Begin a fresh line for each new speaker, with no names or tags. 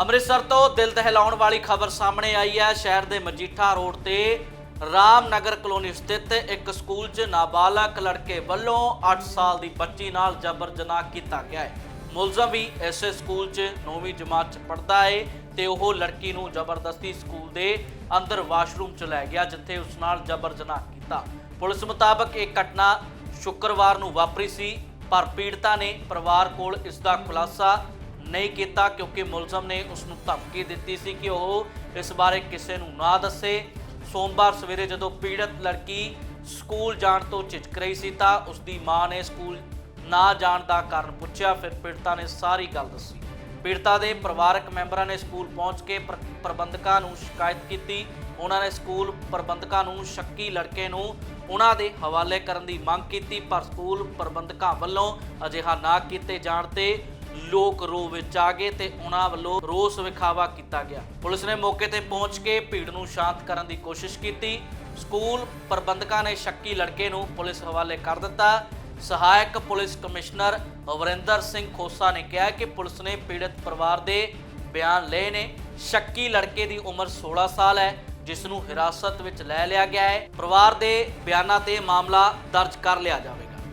ਅੰਮ੍ਰਿਤਸਰ ਤੋਂ ਦਿਲ ਦਹਿਲਾਉਣ ਵਾਲੀ ਖਬਰ ਸਾਹਮਣੇ ਆਈ ਹੈ। ਸ਼ਹਿਰ ਦੇ ਮਜੀਠਾ ਰੋਡ ਤੇ ਰਾਮਨਗਰ ਕਲੋਨੀ ਸਥਿਤ ਇੱਕ ਸਕੂਲ 'ਚ ਨਾਬਾਲਗ ਲੜਕੇ ਵੱਲੋਂ 8 ਸਾਲ ਦੀ ਬੱਚੀ ਨਾਲ ਜਬਰ ਜਨਾਹ ਕੀਤਾ ਗਿਆ ਹੈ। ਮੁਲਜ਼ਮ ਵੀ ਇਸੇ ਸਕੂਲ 'ਚ 9ਵੀਂ ਜਮਾਤ 'ਚ ਪੜ੍ਹਦਾ ਹੈ ਤੇ ਉਹ ਲੜਕੀ ਨੂੰ ਜ਼ਬਰਦਸਤੀ ਸਕੂਲ ਦੇ ਅੰਦਰ ਵਾਸ਼ਰੂਮ 'ਚ ਲੈ ਗਿਆ ਜਿੱਥੇ ਉਸ ਨਾਲ ਜਬਰ ਜਨਾਹ ਕੀਤਾ। ਪੁਲਿਸ ਮੁਤਾਬਕ ਇਹ ਘਟਨਾ ਸ਼ੁੱਕਰਵਾਰ ਨੂੰ ਵਾਪਰੀ ਸੀ, ਪਰ ਪੀੜਤਾ ਨੇ ਪਰਿਵਾਰ ਕੋਲ ਇਸ ਦਾ ਖੁਲਾਸਾ ਨਹੀਂ ਕੀਤਾ ਕਿਉਂਕਿ ਮੁਲਜ਼ਮ ਨੇ ਉਸ ਨੂੰ ਧਮਕੀ ਦਿੱਤੀ ਸੀ ਕਿ ਉਹ ਇਸ ਬਾਰੇ ਕਿਸੇ ਨੂੰ ਨਾ ਦੱਸੇ। ਸੋਮਵਾਰ ਸਵੇਰੇ ਜਦੋਂ ਪੀੜਤ ਲੜਕੀ ਸਕੂਲ ਜਾਣ ਤੋਂ ਝਿਜਕ ਰਹੀ ਸੀ ਤਾਂ ਉਸ ਦੀ ਮਾਂ ਨੇ ਸਕੂਲ ਨਾ ਜਾਣ ਦਾ ਕਾਰਨ ਪੁੱਛਿਆ, ਫਿਰ ਪੀੜਤਾ ਨੇ ਸਾਰੀ ਗੱਲ ਦੱਸੀ। ਪੀੜਤਾ ਦੇ ਪਰਿਵਾਰਕ ਮੈਂਬਰਾਂ ਨੇ ਸਕੂਲ ਪਹੁੰਚ ਕੇ ਪ੍ਰ- ਪ੍ਰਬੰਧਕਾਂ ਨੂੰ ਸ਼ਿਕਾਇਤ ਕੀਤੀ। ਉਹਨਾਂ ਨੇ ਸਕੂਲ ਪ੍ਰਬੰਧਕਾਂ ਨੂੰ ਸ਼ੱਕੀ ਲੜਕੇ ਨੂੰ ਉਹਨਾਂ ਦੇ ਹਵਾਲੇ ਕਰਨ ਦੀ ਮੰਗ ਕੀਤੀ, ਪਰ ਸਕੂਲ ਪ੍ਰਬੰਧਕਾਂ ਵੱਲੋਂ ਅਜਿਹਾ ਨਾ ਕੀਤੇ ਜਾਣ ਤੇ ਲੋਕ ਰੋ ਵਿੱਚ ਆ ਗਏ ਤੇ ਉਹਨਾਂ ਵੱਲੋਂ ਰੋਸ ਵਿਖਾਵਾ ਕੀਤਾ ਗਿਆ। ਪੁਲਿਸ ਨੇ ਮੌਕੇ ਤੇ ਪਹੁੰਚ ਕੇ ਭੀੜ ਨੂੰ ਸ਼ਾਂਤ ਕਰਨ ਦੀ ਕੋਸ਼ਿਸ਼ ਕੀਤੀ। ਸਕੂਲ ਪ੍ਰਬੰਧਕਾਂ ਨੇ ਸ਼ੱਕੀ ਲੜਕੇ ਨੂੰ ਪੁਲਿਸ ਹਵਾਲੇ ਕਰ ਦਿੱਤਾ। ਸਹਾਇਕ ਪੁਲਿਸ ਕਮਿਸ਼ਨਰ ਵਰਿੰਦਰ ਸਿੰਘ ਖੋਸਾ ਨੇ ਕਿਹਾ ਕਿ ਪੁਲਿਸ ਨੇ ਪੀੜਤ ਪਰਿਵਾਰ ਦੇ ਬਿਆਨ ਲਏ ਨੇ। ਸ਼ੱਕੀ ਲੜਕੇ ਦੀ ਉਮਰ 16 ਸਾਲ ਹੈ, ਜਿਸ ਨੂੰ ਹਿਰਾਸਤ ਵਿੱਚ ਲੈ ਲਿਆ ਗਿਆ ਹੈ। ਪਰਿਵਾਰ ਦੇ ਬਿਆਨਾਂ ਤੇ ਮਾਮਲਾ ਦਰਜ ਕਰ ਲਿਆ ਜਾਵੇ।